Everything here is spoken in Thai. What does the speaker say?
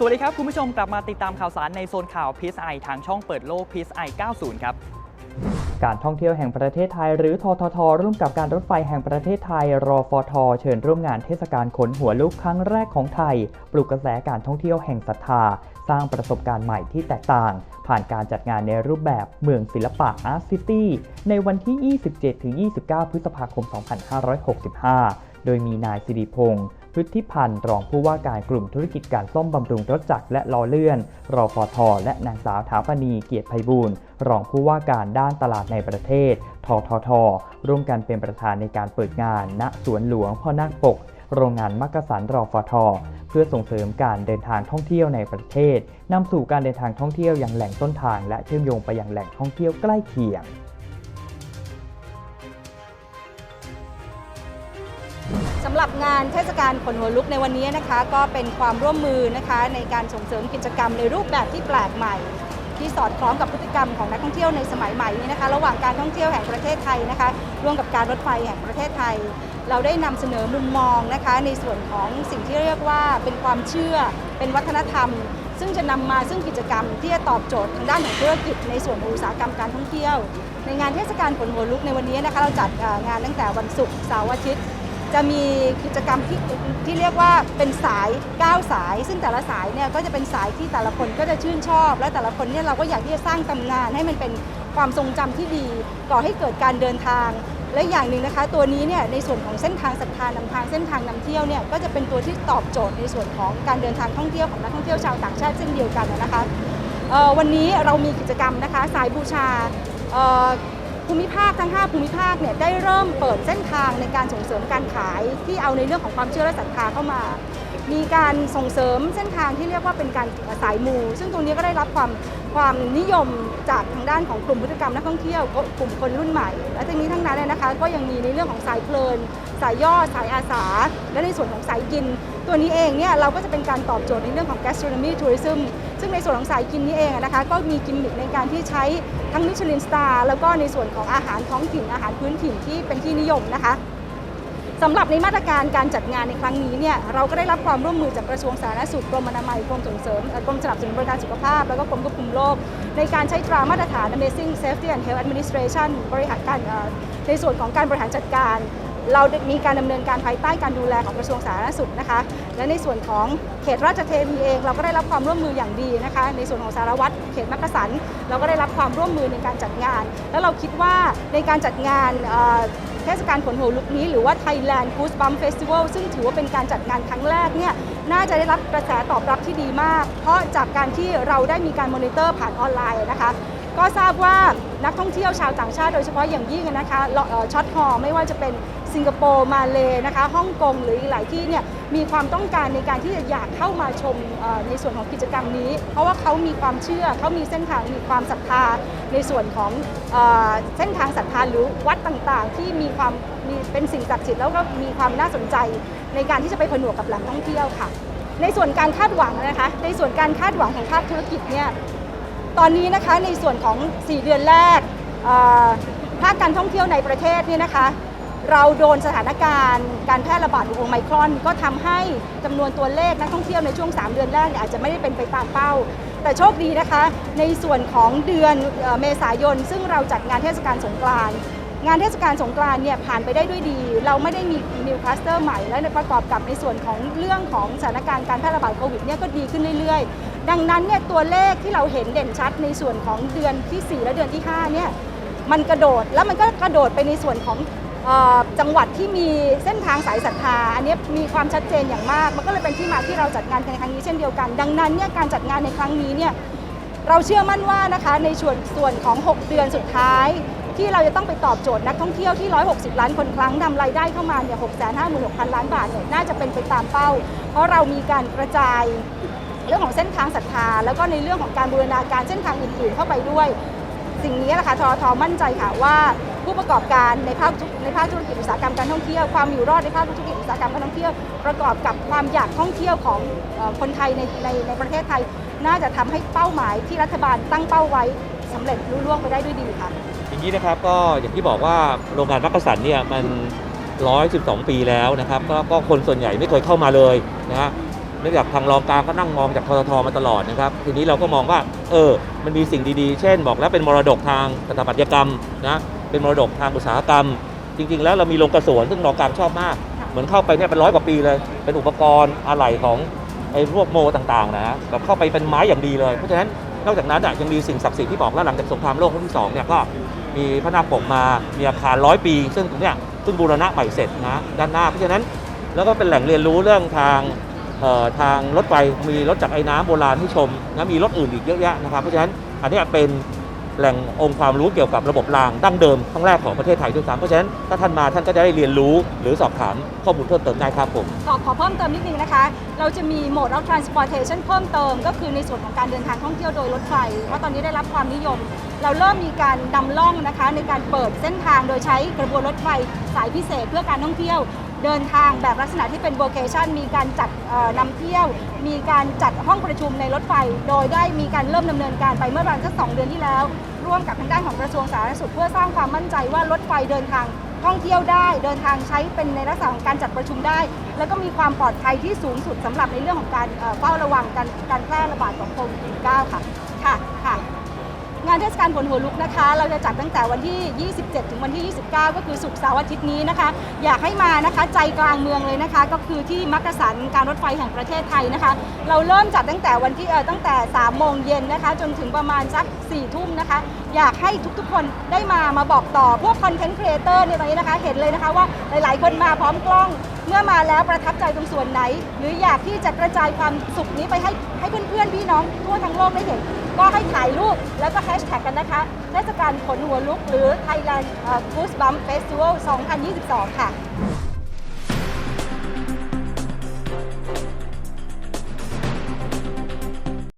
สวัสดีครับ คุณผู้ชมกลับมาติดตามข่าวสารในโซนข่าว PSI ทางช่องเปิดโลก PSI 90 ครับการท่องเที่ยวแห่งประเทศไทย หรือททท ร่วมกับการรถไฟแห่งประเทศไทย รอฟท เชิญร่วมงานเทศกาลขนหัวลุกครั้งแรกของไทย ปลุกกระแสการท่องเที่ยวแห่งศรัทธา สร้างประสบการณ์ใหม่ที่แตกต่าง ผ่านการจัดงานในรูปแบบเมืองศิลปะอาร์ตซิตี้ในวันที่ 27-29 พฤษภาคม 2565 โดยมีนายสิริพงศ์ พฤทธิพันธ์รองผู้ว่าการกลุ่มธุรกิจการซ่อมบำรุงรถจักรและล้อเลื่อน รอฟทและนางสาวถาปณีเกียรติไพบูลย์รองผู้ว่าการด้านตลาดในประเทศ ททท ร่วมกันเป็นประธานในการเปิดงาน ณ สวนหลวงพ่อนาคปก โรงงานมักกะสันรอฟทเพื่อส่งเสริมการเดินทางท่องเที่ยวในประเทศนำสู่การเดินทางท่องเที่ยวอย่างแหล่งต้นทาง และเชื่อมโยงไปยังแหล่งท่องเที่ยวใกล้เคียงำหรับงานเทศกาลขนหัวลุกในวันนี้นะคะ ก็เป็นความร่วมมือนะคะในการส่งเสริมกิจกรรมในรูปแบบที่แปลกใหม่ ที่สอดคล้องกับพฤติกรรมของนักท่องเที่ยวในสมัยใหม่นี้นะคะ ระหว่างการท่องเที่ยวแห่งประเทศไทยนะคะ ร่วมกับการรถไฟแห่งประเทศไทย เราได้นำเสนอมุมมองนะคะ ในส่วนของสิ่งที่เรียกว่าเป็นความเชื่อ เป็นวัฒนธรรม ซึ่งจะนำมาซึ่งกิจกรรมที่จะตอบโจทย์ทางด้านของธุรกิจ ในส่วนของอุตสาหกรรมการท่องเที่ยว ในงานเทศกาลขนหัวลุกในวันนี้นะคะ เราจัดงานตั้งแต่วันศุกร์เสาร์อาทิตย์ จะมีกิจกรรมที่ที่เรียกว่าเป็นสาย 9 สาย ซึ่งแต่ละสายเนี่ยก็จะเป็นสายที่แต่ละคนก็จะชื่นชอบ และแต่ละคนเนี่ยเราก็อยากที่จะสร้างตำนานให้มันเป็นความทรงจำที่ดี ก่อให้เกิดการเดินทาง และอย่างหนึ่งนะคะ ตัวนี้เนี่ยในส่วนของเส้นทางศรัทธานำทางเส้นทางนำเที่ยวเนี่ยก็จะเป็นตัวที่ตอบโจทย์ในส่วนของการเดินทางท่องเที่ยวของนักท่องเที่ยวชาวต่างชาติเช่นเดียวกันนะคะวันนี้เรามีกิจกรรมนะคะสายบูชา ภูมิภาคทั้ง 5 ภูมิภาคเนี่ยได้เริ่มเปิดเส้นทางในการส่งเสริมการขายที่เอาในเรื่องของความเชื่อและศรัทธาเข้ามา มีการส่งเสริมเส้นทางที่เรียกว่าเป็นการสายมู ซึ่งตรงนี้ก็ได้รับความความนิยมจากทางด้านของกลุ่มพฤติกรรมนักท่องเที่ยวกลุ่มคนรุ่นใหม่ และทั้งนี้ทั้งนั้นเนี่ยนะคะ ก็ยังมีในเรื่องของสายเพลิน สายย่อสายอาสา และในส่วนของสายกิน ตัวนี้เองเนี่ยเราก็จะเป็นการตอบโจทย์ในเรื่องของ gastronomy tourism ซึ่งในส่วนของสายกินนี้เองนะคะก็มีกิมมิคในการที่ใช้ทั้งมิชลินสตาร์แล้วก็ในส่วนของอาหารท้องถิ่นอาหารพื้นถิ่นที่เป็นที่นิยมนะคะ สำหรับในมาตรการการจัดงานในครั้งนี้เนี่ยเราก็ได้รับความร่วมมือจากกระทรวงสาธารณสุขกรมอนามัยกรมส่งเสริมกรมสนับสนุนบริการสุขภาพ แล้วก็กรมควบคุมโรคในการใช้ตรามาตรฐาน Amazing Safety and Health Administration บริหารการในส่วนของการบริหารจัดการ เรามีการดำเนินการภายใต้การดูแลของกระทรวงสาธารณสุขนะคะ และในส่วนของเขตราชเทวีเอง เราก็ได้รับความร่วมมืออย่างดีนะคะ ในส่วนของสารวัตรเขตมักกะสัน เราก็ได้รับความร่วมมือในการจัดงาน แล้วเราคิดว่าในการจัดงานเทศกาลขนหัวลุกนี้ หรือว่า Thailand Goose Bump Festival ซึ่งถือว่าเป็นการจัดงานครั้งแรกเนี่ยน่าจะได้รับกระแสตอบรับที่ดีมาก เพราะจากการที่เราได้มีการมอนิเตอร์ผ่านออนไลน์นะคะ ก็ทราบว่า นักท่องเที่ยวชาวต่างชาติโดยเฉพาะอย่างยิ่งนะคะช็อตฮอไม่ว่าจะเป็นสิงคโปร์มาเลนะคะฮ่องกงหรืออีกหลายที่เนี่ยมีความต้องการในการที่จะอยากเข้ามาชมในส่วนของกิจกรรมนี้ เพราะว่าเขามีความเชื่อเขามีเส้นทางมีความศรัทธาในส่วนของเอเส้นทางศรัทธาหรือวัดต่างๆ ที่มีความมีเป็นสิ่งศักดิ์สิทธิ์แล้วก็มีความน่าสนใจในการที่จะไปผนวกกับแหล่งท่องเที่ยวค่ะ ในส่วนการคาดหวังนะคะ ในส่วนการคาดหวังของภาคธุรกิจเนี่ย ตอนนี้นะคะในส่วนของ 4 เดือนแรกภาคการท่องเที่ยวในประเทศเนี่ยนะคะ เราโดนสถานการณ์การแพร่ระบาดของโอไมครอน ก็ทำให้จำนวนตัวเลขนักท่องเที่ยวในช่วง 3 เดือนแรกอาจจะไม่ได้เป็นไปตามเป้า แต่โชคดีนะคะ ในส่วนของเดือนเมษายน ซึ่งเราจัดงานเทศกาลสงกรานต์งานเทศกาลสงกรานเนี่ยผ่านไปได้ด้วยดี เราไม่ได้มีนิวคลัสเตอร์ใหม่และประกอบกับในส่วนของเรื่องของสถานการณ์การแพร่ระบาดโควิดเนี่ยก็ดีขึ้นเรื่อยๆ ดังนั้นเนี่ยตัวเลขที่เราเห็นเด่นชัดในส่วนของเดือนทีสี่ 4 และเดือนที่5เนี่ยมันกระโดดแล้วมันก็กระโดดไปในส่วนของออจังหวัดที่มีเส้นทางสายศรัทธาอันนี้มีความชัดเจนอย่างมาก มันก็เลยเป็นที่มาที่เราจัดงานในครั้งนี้เช่นเดียวกัน ดังนั้นเนี่ยการจัดงานในครั้งนี้เนี่ยเราเชื่อมั่นว่านะคะในส่วนส่วนของ 6 เดือนสุดท้าย ที่เราจะต้องไปตอบโจทย์นักท่องเที่ยวที่ 160 ล้านคนครั้งนำรายได้เข้ามาเนี่ย656,000 ล้านบาทเนี่ยน่าจะเป็นไปตามเป้า เพราะเรามีการกระจาย เรื่องของเส้นทางศรัทธา แล้วก็ในเรื่องของการบูรณาการเส้นทางอื่นๆ เข้าไปด้วย สิ่งนี้แหละค่ะทอทมั่นใจค่ะว่าผู้ประกอบการในภาคธุในภาคธุรกิจอุตสาหกรรมการท่องเที่ยวความอยู่รอดในภาคธุรกิจอุตสาหกรรมการท่องเที่ยวประกอบกับความอยากท่องเที่ยวของคนไทยในในในประเทศไทย น่าจะทำให้เป้าหมายที่รัฐบาลตั้งเป้าไว้สำเร็จรุ่ล่วงไปได้ด้วยดีค่ะอย่างนี้นะครับก็อย่างที่บอกว่าโรงงานมักกะสันเนี่ยมัน 112 ปีแล้วนะครับก็ก็คนส่วนใหญ่ไม่เคยเข้ามาเลยนะฮะ เนื่องจากทางรองกลางก็นั่งมองจากทททมาตลอดนะครับ ทีนี้เราก็มองว่าเออมันมีสิ่งดีๆ เช่น บอกแล้วเป็นมรดกทางสถาปัตยกรรมนะเป็นมรดกทางอุตสาหกรรม จริง ๆ แล้วเรามีโรงกระสวนซึ่งรองกลางชอบมาก เหมือนเข้าไปเนี่ยเป็นร้อยกว่าปีเลย เป็นอุปกรณ์อะไหล่ของไอ้พวกโมต่างๆนะแบบเข้าไปเป็นไม้อย่างดีเลยเพราะฉะนั้นนอกจากนั้นอะยังมีสิ่งศักดิ์สิทธิ์ที่บอกแล้วหลังจากสงครามโลกครั้งที่สองเนี่ยก็มีพระนาคปกมา มีอาคารร้อยปี ซึ่งตรงเนี้ยเพิ่งบูรณะใหม่เสร็จนะด้านหน้าเพราะฉะนั้นแล้วก็เป็นแหล่งเรียนรู้เรื่องทาง ทางรถไฟมีรถจากรไอ้น้ำโบราณให้ชมนะมีรถอื่นอีกเยอะแยะนะครับเพราะฉะนั้นอันนี้เป็นแหล่งองค์ความรู้เกี่ยวกับระบบรางดั้งเดิมครั้งแรกของประเทศไทยด้วยซ้ำเพราะฉะนั้นถ้าท่านมาท่านก็จะได้เรียนรู้หรือสอบถามข้อมูลเพิ่มเติมได้ครับผมขอขอเพิ่มเติมนิดนึงนะคะ เราจะมี mode of transportation เพิ่มเติม ก็คือในส่วนของการเดินทางท่องเที่ยวโดยรถไฟเพราะตอนนี้ได้รับความนิยม เราเริ่มมีการนำล่องนะคะ ในการเปิดเส้นทางโดยใช้กระบวนรถไฟสายพิเศษเพื่อการท่องเที่ยว เดินทางแบบลักษณะที่เป็น vocation มีการจัดเอ่อนำเที่ยว มีการจัดห้องประชุมในรถไฟ โดยได้มีการเริ่มดำเนินการไปเมื่อประมาณสักสองเดือนที่แล้ว ร่วมกับทางด้านของกระทรวงสาธารณสุขเพื่อสร้างความมั่นใจว่ารถไฟเดินทางท่องเที่ยวได้เดินทางใช้เป็นในลักษณะของการจัดประชุมได้ แล้วก็มีความปลอดภัยที่สูงสุดสำหรับในเรื่องของการเอ่อเฝ้าระวังการการแพร่ระบาดของโควิด -19 ค่ะค่ะค่ะ งานเทศกาลผลหัวลุกนะคะ เราจะจัดตั้งแต่วันที่ 27 ถึงวันที่ 29 ก็คือศุกร์เสาร์อาทิตย์นี้นะคะ อยากให้มานะคะใจกลางเมืองเลยนะคะ ก็คือที่มักกะสันการรถไฟแห่งประเทศไทยนะคะ เราเริ่มจัดตั้งแต่วันที่เออตั้งแต่ 3 โมงเย็นนะคะ จนถึงประมาณสัก 4 ทุ่มนะคะ อยากให้ทุกๆคนได้มามาบอกต่อพวกคอนเทนต์ครีเอเตอร์ในตอนนี้นะคะ เห็นเลยนะคะว่าหลายๆ คนมาพร้อมกล้อง เมื่อมาแล้วประทับใจตรงส่วนไหน หรืออยากที่จะกระจายความสุขนี้ไปให้ให้เพื่อนๆพี่น้องทั่วทั้งโลกได้เห็น ก็ให้ถ่ายรูปแล้วก็แฮชแท็กกันนะคะเทศกาลขนหัวลุกหรือ Thailand Goosebump Festival 2022 ค่ะ